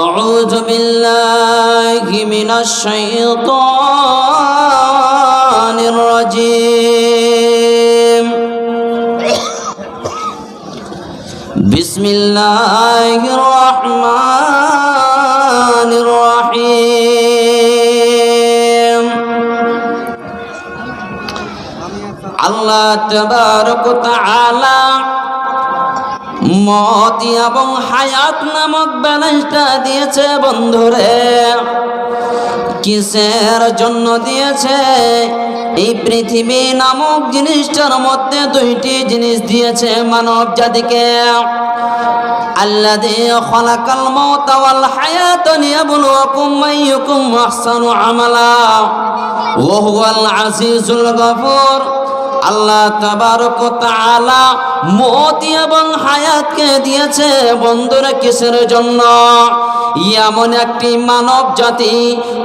أعوذ بالله من الشيطان الرجيم بسم الله الرحمن الرحيم الله تبارك وتعالى মত এবং হায়াত নামক ব্যালেন্সটা দিয়েছে বন্ধুরে। কিসের জন্য দিয়েছে? এই পৃথিবী নামক জিনিসটার মধ্যে দুইটি জিনিস দিয়েছে মানব জাতিকে। আল্লাদে আমালা। ওয়া আল্লাহ তাবারক তাআলা মত এবং হায়াতকে দিয়েছে বন্ধুরা কিসের জন্য? এমন একটি মানব জাতি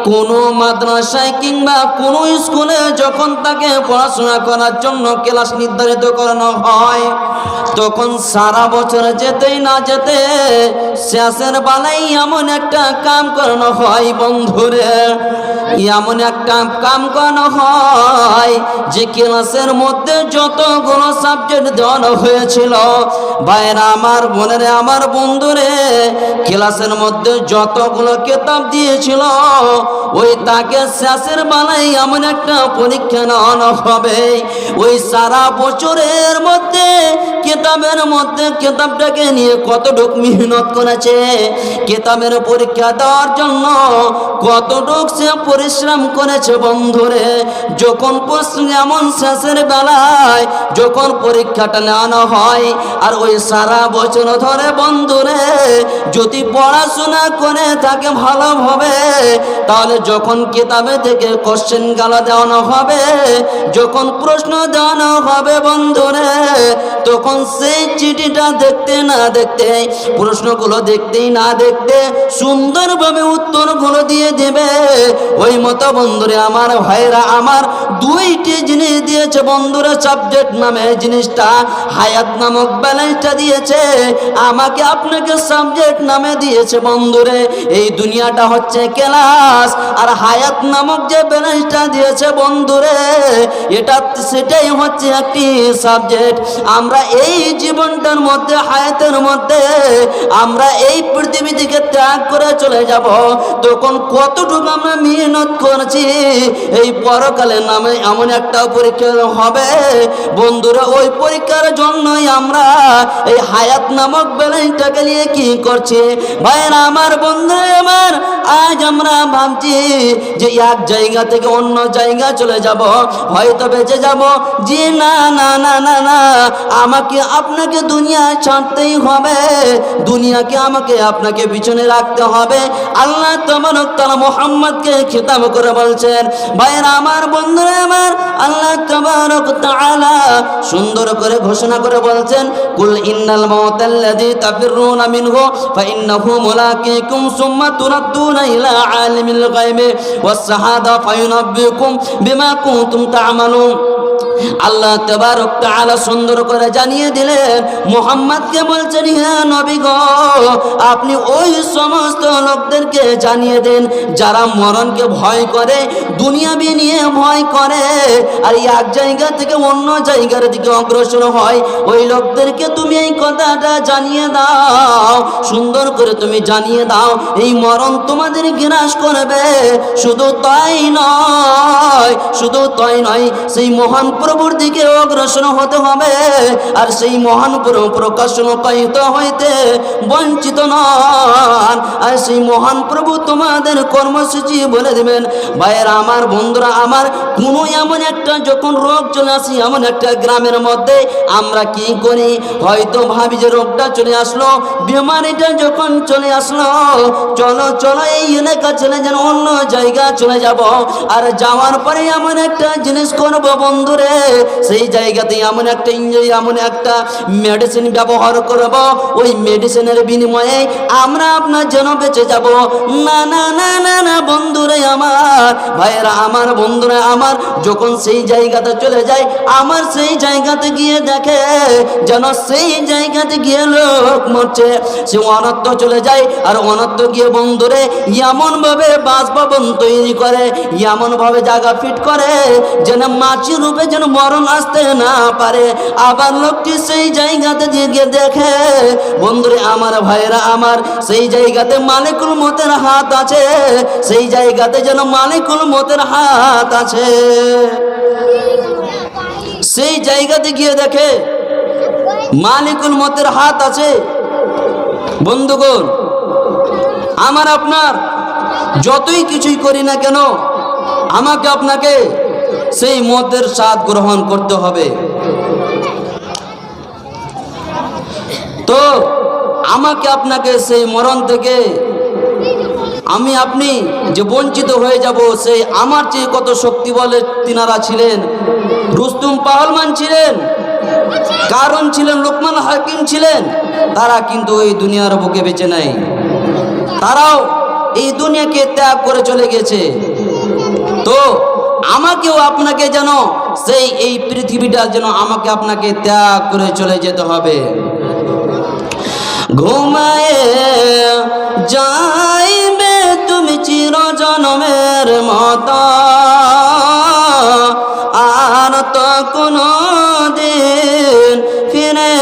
কোনো মাদ্রাসায় কিংবা কোনো স্কুলে যখন তাকে পড়াশোনা করার জন্য ক্লাস নির্ধারিত করানো হয় তখন সারা বছর যেতেই না যেতে, শেষের বেলায় এমন একটা কাম করানো হয় বন্ধুরে। এমন একটা কাম করানো হয় যে ক্লাসের মধ্যে যতগুলো সাবজেক্ট দেওয়ানো হয়েছিল। ভাইরা আমার বোনেরে, আমার বন্ধুরে, ক্লাসের মধ্যে যতগুলো কেতাব দিয়েছিল, ওই তাকে শেষের বেলায় এমন একটা পরীক্ষা নেওয়ানো হবে। ওই সারা বছরের মধ্যে কেতাবের মধ্যে কেতাবটাকে নিয়ে কতটুক মেহনত করেছে? কেতাবের পরীক্ষা দেওয়ার জন্য কতটুক সে পরিশ্রম করেছে বন্ধুরে? যখন এমন শেষের বেলায় যখন পরীক্ষাটা নেওয়ানো হয়, আর ওই সারা বছর ধরে বন্ধুরে, যদি পড়াশোনা করে থাকে ভালোভাবে, তাহলে যখন কেতাবে থেকে কোশ্চেন গালা দেওয়ানো হবে, যখন প্রশ্ন দেওয়ানো হবে বন্ধুরে, তখন সেই চিঠিটা দেখতে না দেখতে, প্রশ্নগুলো দেখতেই না দেখতে সুন্দরভাবে উত্তরগুলো দিয়ে দেবে। ওই মতো বন্ধুরে আমার ভাইরা আমার দুইটি জিনিস দিয়েছে বন্ধুরা সাবজেক্ট নামে জিনিসটা, হায়াত নামক ব্যালেন্সটা দিয়েছে। আমাকে আপনাকে সাবজেক্ট নামে দিয়েছে বন্ধুরে, এই দুনিয়াটা হচ্ছে ক্লাস আর হায়াত নামক যে ব্যালেন্সটা দিয়েছে বন্ধুরে, এটা সেটাই হচ্ছে একটি সাবজেক্ট আমরা এই জীবনটার মধ্যে, হায়াতের মধ্যে আমরা এই পৃথিবী থেকে ত্যাগ করে চলে যাব। তখন কতটুকু আমরা মেহনত করছি, এই পরকালের নামে এমন একটা পরীক্ষা হবে। বন্ধুরা, ওই পরীক্ষার জন্যই আমরা এই হায়াত নামক ব্যালেন্সটাকে নিয়ে কি করছি? ভাইরা আমার বন্ধু, আমার, আজ আমরা ভাবছি যে এক জায়গা থেকে অন্য জায়গা চলে যাব। হয়তো বেঁচে যাব। যে না না না না না, আমাকে আপনাকে দুনিয়া ছাড়তেই হবে। দুনিয়াকে আমাকে, আপনাকে পিছনে রাখতে হবে। আল্লাহ তোমার তালা মোহাম্মদকে খেতাব করে বলছেন, ভাইয়ের আমার, বন্ধুরা আমার, আল্লাহ তবারক তাআলা সুন্দর করে ঘোষণা করে বলছেন, কুল ইন্নাল মাউতাল্লাযী তাফিরুনা মিনহু ফাইন্নাহু মুলাকীকুম সুম্মা তুরাদ্দুনা ইলা আলিমিল গায়বি ওয়াস শাহাদা ফায়ুনাব্বিকুম বিমা কুনতুম তা'মালুন। আল্লাহ তেবারক তাআলা সুন্দর করে জানিয়ে দিলেন, মোহাম্মদকে বলছেন হ্যাঁ নবী গো, আপনি ওই সমস্ত লোকদেরকে জানিয়ে দেন, যারা মরণকে ভয় করে, দুনিয়াবি নিয়ে ভয় করে, আর এক জায়গা থেকে অন্য জায়গার দিকে অগ্রসর হয়, ওই লোকদেরকে তুমি এই কথাটা জানিয়ে দাও, সুন্দর করে তুমি জানিয়ে দাও, এই মরণ তোমাদের গ্রাস করবে। শুধু তাই নয়, শুধু তাই নয়, সেই মহান প্রভুর দিকে অগ্রসর হতে হবে, আর সেই মহান প্রভু প্রকাশন পাইতে হইতে বঞ্চিত নন, আর সেই মহান প্রভু তোমাদের কর্মসূচি বলে দেবেন। ভাইয়ের, আমার বন্ধুরা, আমার কোনো এমন একটা যখন রোগ চলে আসি, এমন একটা গ্রামের মধ্যে আমরা কি করি? হয়তো ভাবি যে রোগটা চলে আসলো বিমারিটা যখন চলে আসলো, চলো চলো এই এলাকা চলে যেন অন্য জায়গা চলে যাব। আর যাওয়ার পরে এমন একটা জিনিস করব বন্ধুরে, সেই জায়গাতে এমন একটা ইঞ্জুরি এমন একটা মেডিসিন ব্যবহার করব। ওই মেডিসিনের বিনিময়ে আমরা আপনার যেন বেঁচে যাব। না না না না না, বন্ধুরে আমার, ভাইয়েরা আমার, বন্ধুরা আমার, যখন সেই জায়গাতে চলে যায়, আমার সেই জায়গাতে গিয়ে দেখে যেন সেই জায়গাতে গিয়ে লোক মরছে। সে অনত্য চলে যায় আর অনত্য গিয়ে বন্ধুরে এমন ভাবে বাসভবন তৈরি করে এমন ভাবে জায়গা ফিট করে, যেন মাছি রূপে যেন মরণ আসতে না পারে। আবার লোকটি সেই জায়গাতে গিয়ে দেখে, বন্ধুরে আমার, ভাইয়েরা আমার, সেই জায়গাতে মালিকুল মতের হাত আছে, সেই জায়গাতে যেন মালিকুল মতের হাত আছে। সেই জায়গাতে গিয়ে দেখে মালিকুল মতের হাত আছে। বন্ধুগণ, আমার আপনার যতই কিছুই করি না কেন, আমাকে আপনাকে সেই মতের স্বাদ গ্রহণ করতে হবে। তো, আমাকে আপনাকে সেই মরণ থেকে আমি আপনি যে বঞ্চিত হয়ে যাব সেই আমার চেয়ে কত শক্তি বলে তিনারা ছিলেন? রুস্তুম পাহলমান ছিলেন? কারণ ছিলেন, লোকমান হাকিম ছিলেন। তারা কিন্তু এই দুনিয়ার বুকে বেঁচে নাই। তারাও এই দুনিয়াকে ত্যাগ করে চলে গেছে। তো আমাকেও আপনাকে যেন সেই এই পৃথিবীটা যেন আমাকে আপনাকে ত্যাগ করে চলে যেতে হবে। ঘুমায় চির জনমের মত। আর তো কোনো দিন ফিরে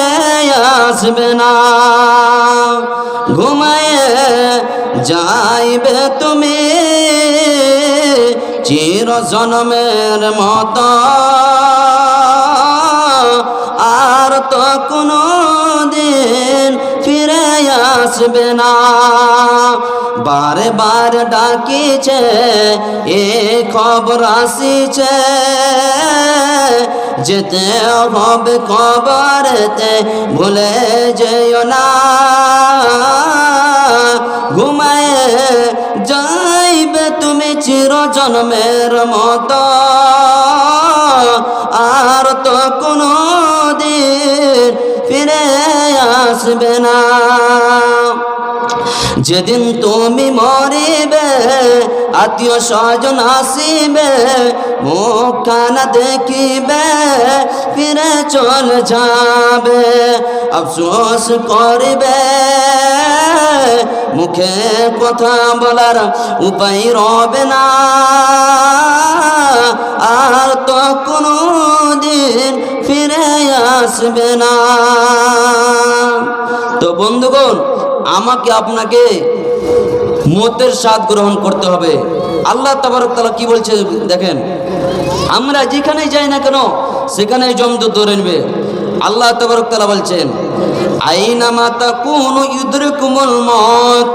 আসবে না। ঘুমায়ে যাইবে তুমি চির জনমের মত। আর তো কোনো দিন আসবে না। বারে বার ডাকিছে, এ খবর আসিছে। যেতে হবে খবরেতে, ভুলে যেও না। ঘুমায়ে যাইবে তুমি চির জন্মের মতো। আর তো কোনো দিন ফিরে আসবে না। যেদিন তুমি মরিবে, আত্মীয় স্বজন আসিবে মুখানা দেখিবে, ফিরে চলে যাবে, আফসোস করিবে। মুখে কথা বলার উপায় রবে না। আর তো কোনো দিন ফিরে আসবে না। তো বন্ধুগণ আমাকে আপনাকে মতের স্বাদ গ্রহণ করতে হবে। আল্লাহ তাবারক তাআলা কি বলছে দেখেন? আমরা যেখানে যাই না কেন সেখানে জমদু ধরে নেবে। আল্লাহ তাবারক তাআলা বলছেন, আইনা মাতা কোন ইউদ্রিকুমুল মত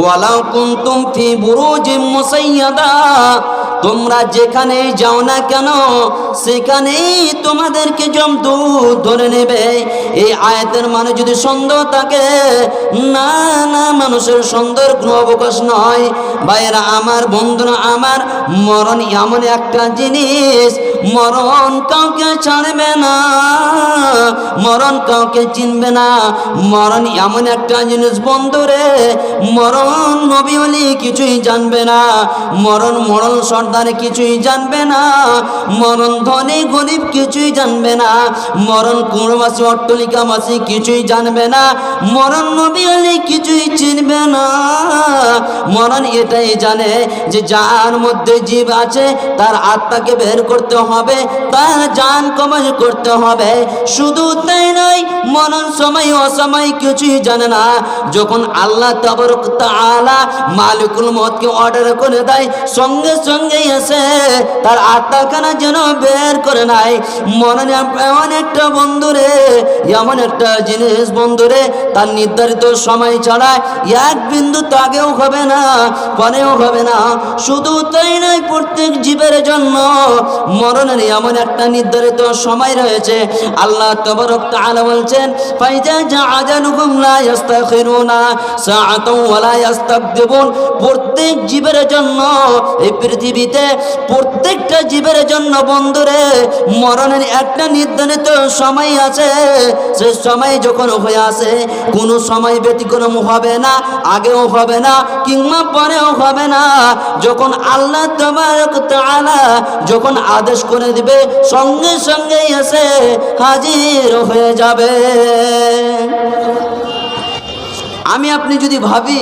ওয়ালাউ কুনতুম ফি বুরুজিম মুসাইয়াদা। তোমরা যেখানে যাও না কেন, সেখানেই তোমাদেরকে জমদু ধরে নেবে। এই আয়াতের মানে যদি সন্দেহ থাকে, না না, মানুষের সন্দেহের কোনো অবকাশ নয়। ভাইয়েরা, আমার বন্ধুরা, আমার মরণ এমন একটা জিনিস মরণ কাউকে ছাড়বে না, মরণ কাউকে চিনবে না। মরণ এমন একটা জিনিস বন্ধুরে মরণ নবী হলি কিছুই জানবে না, মরণ মরণ সর্দার কিছুই জানবে না, মরণ ধনী গরিব কিছুই জানবে না, মরণ কুড়মাসি অট্টলিকা মাসি কিছুই জানবে না, মরণ নবী হলি কিছুই চিনবে না। মরণ এটাই জানে যে যার মধ্যে জীব আছে, তার আত্মাকে বের করতে হবে, তার জান কমাই করতে হবে। শুধু তাই নয় মরণ সময়, অসময় কিছুই জানে না। যখন আল্লাহ তাবরক তাআলা মালিকুল মতকে অর্ডার করে দেয়, সঙ্গে সঙ্গে এসে তার আত্মাখানা যেন বের করে নাই মরণ এমন একটা বন্ধুরে এমন একটা জিনিস বন্ধুরে তার নির্ধারিত সময় ছাড়া এক বিন্দু তাগেও হবে না পরেও হবে না। শুধু তাই নয়, প্রত্যেক জীবের জন্য মরণের এমন একটা নির্ধারিত সময় রয়েছে। আল্লাহ তবরক বলছেন প্রত্যেক জীবের জন্য এই পৃথিবীতে প্রত্যেকটা জীবের জন্য বন্ধুরে মরণের একটা নির্ধারিত সময় আছে। সে সময় যখন হয়ে আসে, কোনো সময় ব্যতিক্রম হবে না, আগেও হবে না কিংবা পরেও হবে না। যখন আল্লাহ তোমার তালা যখন আদেশ করে দিবে, সঙ্গে সঙ্গে এসে হাজির হয়ে যাবে। আমি আপনি যদি ভাবি